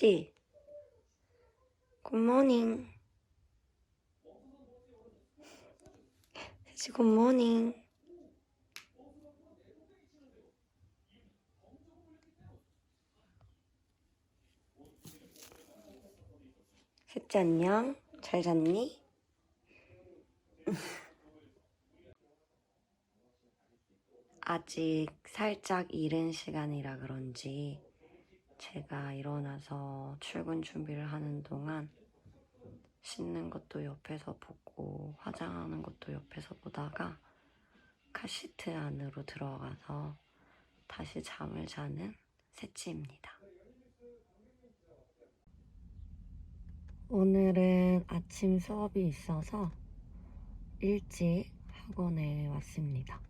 셋지? 굿모닝. 셋지 굿모닝. 셋지 안녕. 잘 잤니? 아직 살짝 이른 시간이라 그런지 제가 일어나서 출근 준비를 하는 동안 씻는 것도 옆에서 보고 화장하는 것도 옆에서 보다가 카시트 안으로 들어가서 다시 잠을 자는 새치입니다. 오늘은 아침 수업이 있어서 일찍 학원에 왔습니다.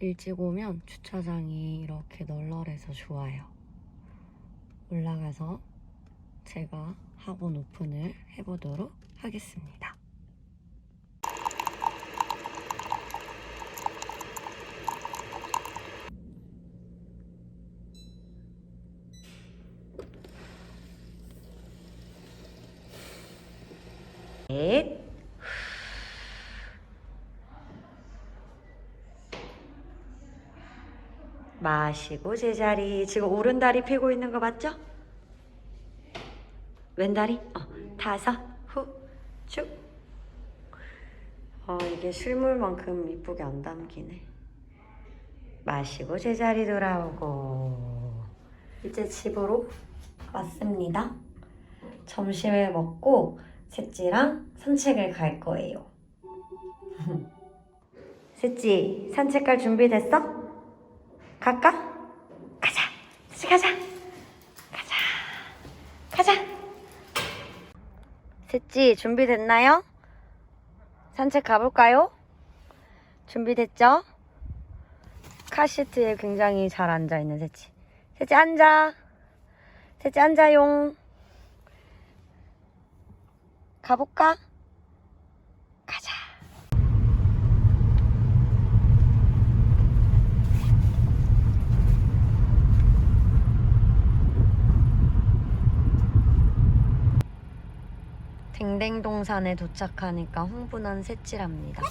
일찍 오면 주차장이 이렇게 널널해서 좋아요. 올라가서 제가 학원 오픈을 해보도록 하겠습니다. 넷. 마시고 제자리 지금 오른다리 펴고 있는 거 맞죠? 왼다리? 어 다섯 후 쭉 어 이게 실물만큼 이쁘게 안 담기네. 마시고 제자리 돌아오고. 이제 집으로 왔습니다. 점심을 먹고 셋지랑 산책을 갈 거예요. 셋지 산책 갈 준비 됐어? 갈까? 가자. 같이 가자. 가자. 가자. 셋지 준비됐나요? 산책 가볼까요? 준비됐죠? 카시트에 굉장히 잘 앉아있는 셋지. 셋지 앉아. 셋지 앉아용. 가볼까? 가자. 댕댕동산에 도착하니까 흥분한 셋지랍니다.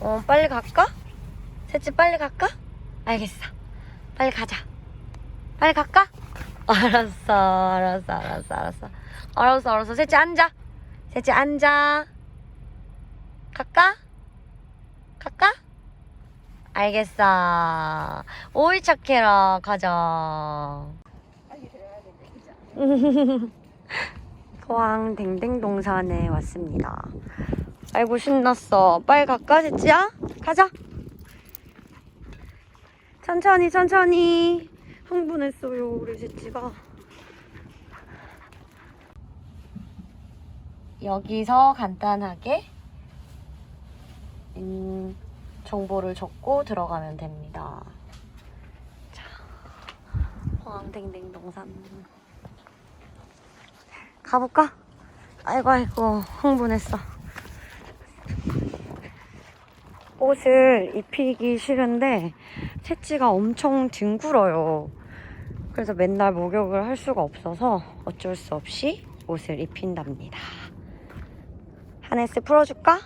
어, 빨리 갈까? 셋지 빨리 갈까? 알겠어. 빨리 가자. 빨리 갈까? 알았어, 알았어, 알았어, 알았어. 알았어, 알았어. 셋지 앉아. 셋지 앉아. 갈까? 갈까? 알겠어. 오이 착해라. 가자. 포항 댕댕동산에 왔습니다. 아이고 신났어. 빨리 갈까 셋지야? 가자. 천천히 천천히. 흥분했어요 우리 셋지가. 여기서 간단하게 음, 정보를 적고 들어가면 됩니다. 자, 포항 댕댕동산. 가볼까? 아이고 아이고 흥분했어 옷을 입히기 싫은데 채찌가 엄청 뒹굴어요 그래서 맨날 목욕을 할 수가 없어서 어쩔 수 없이 옷을 입힌답니다 하네스 풀어줄까?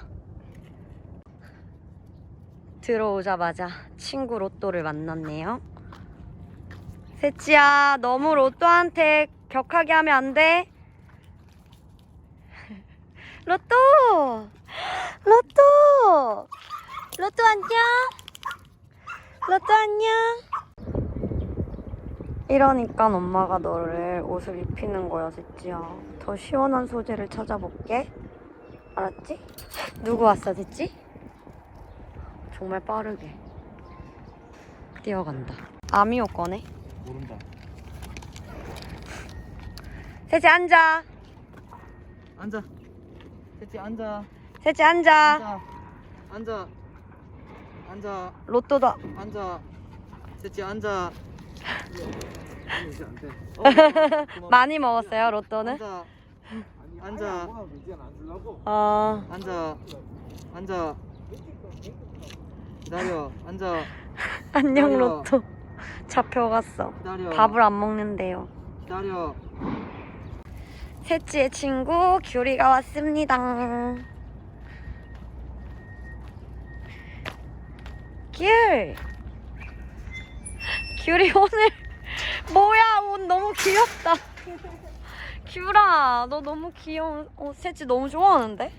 들어오자마자 친구 로또를 만났네요 세치야 너무 로또한테 격하게 하면 안 돼. 로또! 로또! 로또 안녕! 로또 안녕! 이러니까 엄마가 너를 옷을 입히는 거야, 셋지야. 더 시원한 소재를 찾아볼게. 알았지? 누구 왔어, 셋지? 정말 빠르게. 뛰어간다. 아미옷 거네. 모른다. 셋지 앉아. 앉아. 세티 앉아. 셋지 앉아. 앉아. 앉아. 앉아. 로또다. 앉아. 세티 앉아. 이제 안 돼. 어. 많이 먹었어요, 로또는? 앉아. 앉아. 어, 앉아. 앉아. 기다려. 앉아. 안녕 기다려. 로또. 잡혀갔어. 기다려. 밥을 안 먹는데요. 기다려. 셋째의 친구 귤이가 왔습니다. 귤! 귤이 오늘 뭐야 옷 너무 귀엽다. 귤아 너 너무 귀여운 옷 셋째 너무 좋아하는데?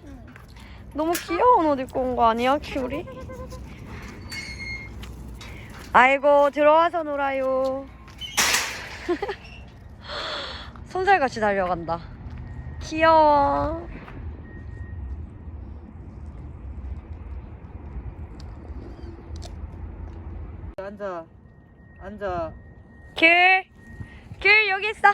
너무 귀여운 옷 입고 온 거 아니야 귤이? 아이고 들어와서 놀아요. 손살같이 달려간다. 귀여워. 앉아. 앉아. 귤, 귤 여기 있어.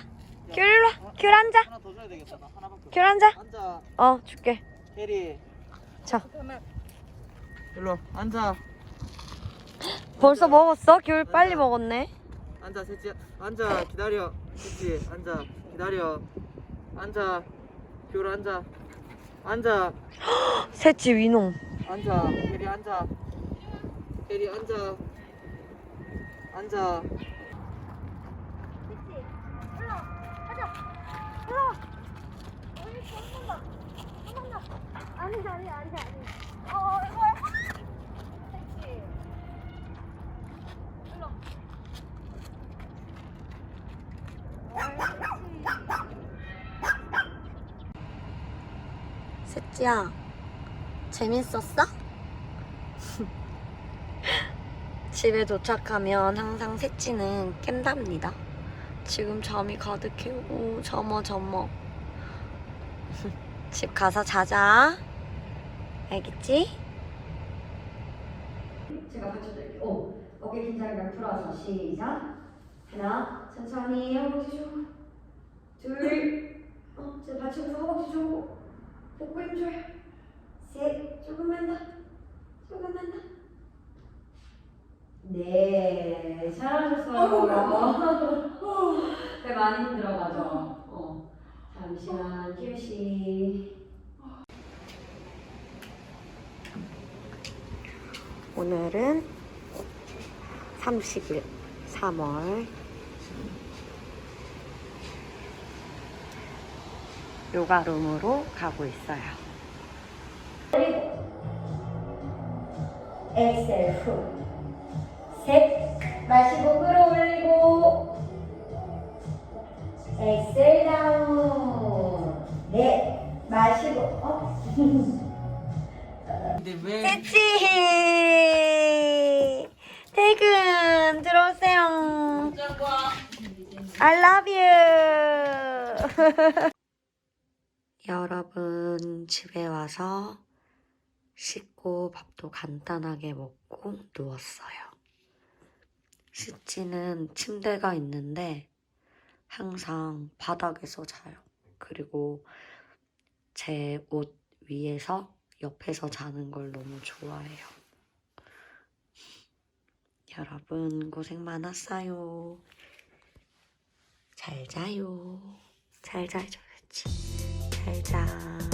귤 일로 와. 귤 앉아. 하나 더 줘야 되겠다. 나 하나밖에. 귤 앉아. 앉아. 어 줄게. 캐리. 자 일로 앉아. 벌써 먹었어? 귤 빨리 먹었네. 앉아 셋째. 앉아 기다려. 셋째 앉아 기다려. 앉아. 귤 앉아. 앉아. 셋째 위농. 앉아. 캐리 앉아. 캐리 앉아. 앉아. 아니 아니 아니 아니. 어 이거야. 셋째야 재밌었어? 집에 도착하면 항상 셋째는 깬답니다. 지금 잠이 가득해오 저머 저머. 집 가서 자자. 알겠지? 제가 받쳐드릴게요. 오, 어깨 긴장감 풀어서 시작. 하나, 천천히 허벅지 줘. 둘, 어, 제가 받쳐서 허벅지 줘. 복부 힘줘요. 셋, 조금만 더. 조금만 더. 네, 잘하셨어요. 배 많이 힘들어가죠. 어. 잠시만 휴식. 오늘은 30일 3월 요가룸으로 가고 있어요. 엑셀 후. 셋. 마시고 끌어올리고. 엑셀 다운. 넷. 마시고. 어? 근데 왜? 찌찌 퇴근 들어오세요. I love you. 여러분 집에 와서 씻고 밥도 간단하게 먹고 누웠어요. 씻지는 침대가 있는데 항상 바닥에서 자요. 그리고 제 옷 위에서 옆에서 자는 걸 너무 좋아해요. 여러분 고생 많았어요. 잘 자요. 잘 자줘야지. 잘 자.